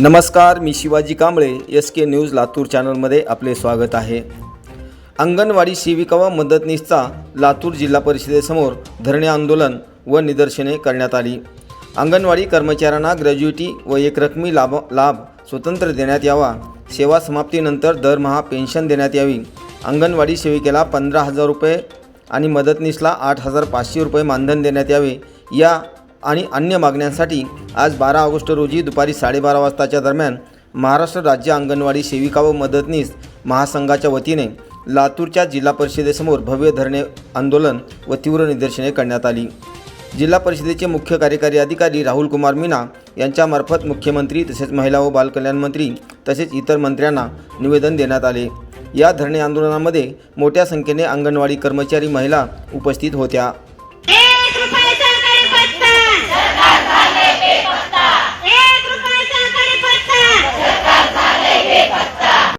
नमस्कार मी Shivaji Kamble S K news Latur चॅनलमध्ये आपले स्वागत आहे. अंगणवाडी सेविका व मदतनीसचा लातूर जिल्हा परिषदेसमोर धरणे आंदोलन व निदर्शने करण्यात आली. अंगणवाडी कर्मचाऱ्यांना ग्रॅज्युएटी व एकरकमी लाभ लाभ स्वतंत्र देण्यात यावा. सेवा समाप्तीनंतर दरमहा पेन्शन देण्यात यावी. अंगणवाडी सेविकेला पंधरा हजार रुपये आणि मदतनीसला आठ हजार पाचशे रुपये मानधन देण्यात यावे. या आणि अन्य मागण्यांसाठी आज बारा ऑगस्ट रोजी दुपारी साडेबारा वाजताच्या दरम्यान महाराष्ट्र राज्य अंगणवाडी सेविका व मदतनीस महासंघाच्या वतीने लातूरच्या जिल्हा परिषदेसमोर भव्य धरणे आंदोलन व तीव्र निदर्शने करण्यात आली. जिल्हा परिषदेचे मुख्य कार्यकारी अधिकारी राहुल कुमार मीना यांच्यामार्फत मुख्यमंत्री तसेच महिला व बालकल्याण मंत्री तसेच इतर मंत्र्यांना निवेदन देण्यात आले. या धरणे आंदोलनामध्ये मोठ्या संख्येने अंगणवाडी कर्मचारी महिला उपस्थित होत्या.